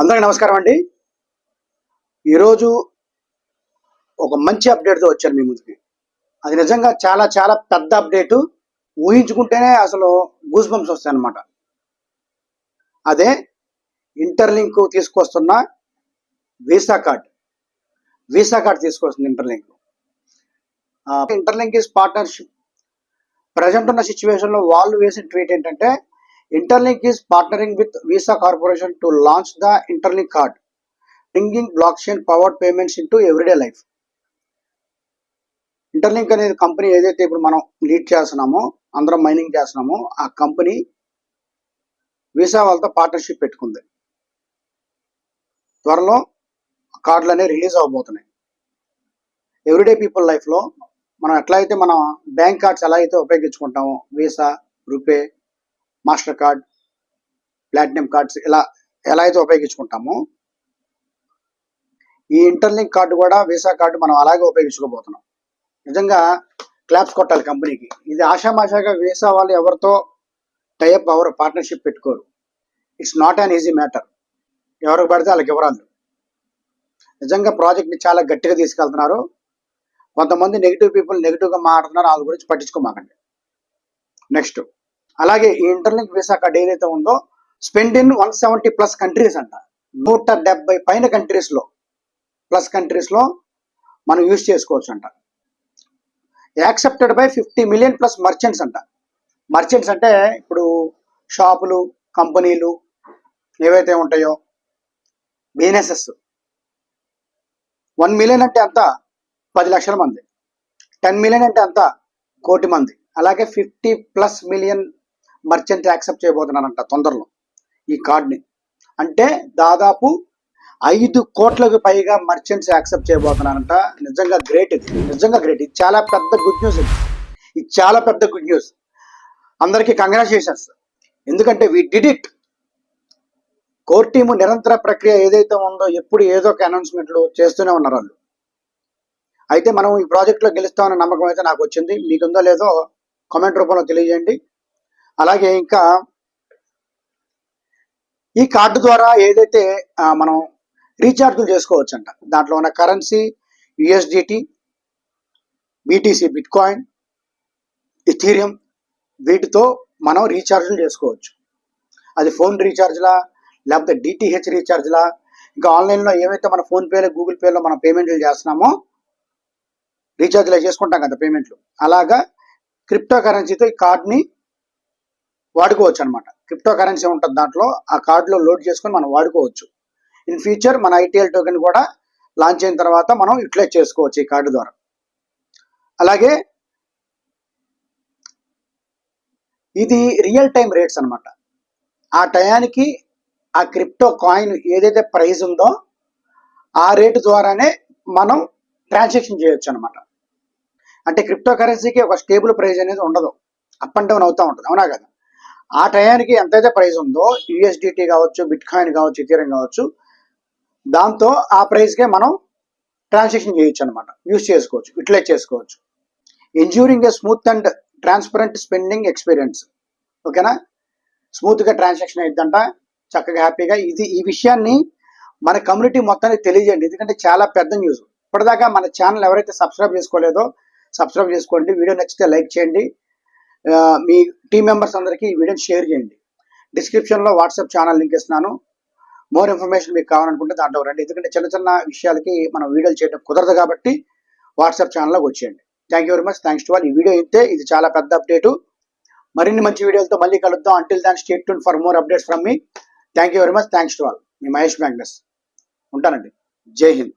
అందరికీ నమస్కారం అండి. ఈరోజు ఒక మంచి అప్డేట్తో వచ్చాను మీ ముందుకి. అది నిజంగా చాలా చాలా పెద్ద అప్డేటు. ఊహించుకుంటేనే అసలు గూస్ బంప్స్ వస్తాయి అదే ఇంటర్లింక్ తీసుకొస్తున్న వీసా కార్డ్. వీసా కార్డ్ తీసుకొస్తుంది Interlink. Interlink is partnership. Present ఉన్న సిచ్యువేషన్లో వాళ్ళు వేసిన ట్వీట్ ఏంటంటే Interlink is partnering with Visa corporation to launch the Interlink card bringing blockchain powered payments into everyday life Interlink అనేది కంపెనీ ఏదైతే ఇప్పుడు మనం లీడ్ చేస్తున్నామో అందరం మైనింగ్ చేస్తున్నామో ఆ కంపెనీ వీసా వాళ్ళతో పార్ట్నర్షిప్ పెట్టుకుంది. త్వరలో కార్డులు అనేవి రిలీజ్ అవబోతున్నాయి. ఎవ్రీడే పీపుల్ లైఫ్లో మనం ఎట్లయితే మనం బ్యాంక్ కార్డ్స్ ఎలా అయితే ఉపయోగించుకుంటామో Visa RuPay Mastercard platinum cards ఇలా ఎలా అయితే ఉపయోగించుకుంటామో ఈ ఇంటర్లింక్ కార్డు కూడా వీసా కార్డు మనం అలాగే ఉపయోగించుకోబోతున్నాం. నిజంగా క్లాప్స్ కొట్టాలి కంపెనీకి. ఇది ఆషామాషాగా వీసా వాళ్ళు ఎవరితో టైప్ ఎవరు పార్ట్నర్షిప్ పెట్టుకోరు. It's not an easy matter ఎవరికి పడితే వాళ్ళకి ఇవ్వరాదు. నిజంగా ప్రాజెక్ట్ని చాలా గట్టిగా తీసుకెళ్తున్నారు. కొంతమంది నెగిటివ్ పీపుల్ నెగిటివ్గా మాట్లాడుతున్నారు వాళ్ళ గురించి పట్టించుకోమాకండి. నెక్స్ట్ అలాగే ఈ ఇంటర్లింక్ వీసా కార్డ్ ఏదైతే ఉందో spend in one seventy plus countries అంట. నూట డెబ్బై పైన కంట్రీస్లో ప్లస్ కంట్రీస్లో మనం యూజ్ చేసుకోవచ్చు అంట. Accepted by fifty million plus merchants అంట. మర్చెంట్స్ అంటే ఇప్పుడు షాపులు కంపెనీలు ఏవైతే ఉంటాయో బిజినెసెస్ వన్ మిలియన్ అంటే అంత పది లక్షల మంది. టెన్ మిలియన్ అంటే అంత కోటి మంది. అలాగే fifty plus million merchant accept చేయబోతున్నారంట తొందరలో ఈ కార్డ్ని అంటే దాదాపు ఐదు కోట్లకు పైగా మర్చెంట్స్ యాక్సెప్ట్ చేయబోతున్నారంట. నిజంగా గ్రేట్ ఇది. నిజంగా గ్రేట్ ఇది చాలా పెద్ద గుడ్ న్యూస్ ఇది. ఇది చాలా పెద్ద గుడ్ న్యూస్ అందరికీ కంగ్రాచులేషన్స్ ఎందుకంటే we did it core team నిరంతర ప్రక్రియ ఏదైతే ఉందో ఎప్పుడు ఏదో ఒక అనౌన్స్మెంట్లు చేస్తూనే ఉన్నారు వాళ్ళు. అయితే మనం ఈ ప్రాజెక్ట్లో గెలుస్తామన్న నమ్మకం అయితే నాకు వచ్చింది. మీకుందో లేదో కామెంట్ రూపంలో తెలియజేయండి. అలాగే ఇంకా ఈ కార్డు ద్వారా ఏదైతే మనం రీఛార్జ్లు చేసుకోవచ్చు అంట దాంట్లో ఉన్న currency USDT BTC bitcoin Ethereum వీటితో మనం రీఛార్జ్లు చేసుకోవచ్చు. అది ఫోన్ రీఛార్జ్లా లేకపోతే డిటిహెచ్ రీఛార్జ్లా ఇంకా ఆన్లైన్లో ఏవైతే మన ఫోన్పేలో గూగుల్ పేలో మనం పేమెంట్లు చేస్తున్నామో రీఛార్జ్లు చేసుకుంటాం కదా పేమెంట్లు. అలాగా క్రిప్టో కరెన్సీతో ఈ కార్డ్ని వాడుకోవచ్చు అనమాట క్రిప్టో కరెన్సీ ఉంటుంది దాంట్లో ఆ కార్డులో లోడ్ చేసుకొని మనం వాడుకోవచ్చు. ఇన్ ఫ్యూచర్ మన ఐటీఎల్ టోకెన్ కూడా లాంచ్ అయిన తర్వాత మనం యూటిలైజ్ చేసుకోవచ్చు ఈ కార్డు ద్వారా. అలాగే ఇది రియల్ టైం రేట్స్ అనమాట ఆ టయానికి ఆ క్రిప్టో కాయిన్ ఏదైతే ప్రైస్ ఉందో ఆ రేటు ద్వారానే మనం ట్రాన్సాక్షన్ చేయొచ్చు అనమాట అంటే క్రిప్టో కరెన్సీకి ఒక స్టేబుల్ ప్రైస్ అనేది ఉండదు. అప్ అండ్ డౌన్ అవుతూ ఉంటుంది. అవునా కదా? ఆ టయానికి ఎంతైతే ప్రైస్ ఉందో యుఎస్డిటీ కావచ్చు బిట్ కాయిన్ కావచ్చు ఇథీరియం కావచ్చు దాంతో ఆ ప్రైస్కే మనం ట్రాన్సాక్షన్ చేయొచ్చు అనమాట యూస్ చేసుకోవచ్చు యూటిలైజ్ చేసుకోవచ్చు. Ensuring a smooth and transparent spending experience ఓకేనా స్మూత్గా ట్రాన్సాక్షన్ అయిద్దంట చక్కగా హ్యాపీగా ఇది ఈ విషయాన్ని మన కమ్యూనిటీ మొత్తానికి తెలియజేయండి. ఎందుకంటే చాలా పెద్ద న్యూస్ ఇప్పటిదాకా మన ఛానల్ ఎవరైతే సబ్స్క్రైబ్ చేసుకోలేదో సబ్స్క్రైబ్ చేసుకోండి. వీడియో నచ్చితే లైక్ చేయండి. మీ టీం మెంబర్స్ అందరికీ ఈ వీడియోని షేర్ చేయండి. డిస్క్రిప్షన్లో వాట్సాప్ ఛానల్ లింక్ ఇస్తున్నాను. మోర్ ఇన్ఫర్మేషన్ మీకు కావాలనుకుంటే దాంట్లో రండి. ఎందుకంటే చిన్న చిన్న విషయాలకి మనం వీడియోలు చేయడం కుదరదు కాబట్టి వాట్సాప్ ఛానల్లోకి వచ్చేయండి. Thank you very much thanks to all ఈ వీడియో అయితే ఇది చాలా పెద్ద అప్డేటు మరిన్ని మంచి వీడియోలతో మళ్ళీ కలుద్దాం. Until then stay tuned for more updates from me thank you very much thanks to all me Mahesh Magnus. ఉంటానండి. జై హింద్.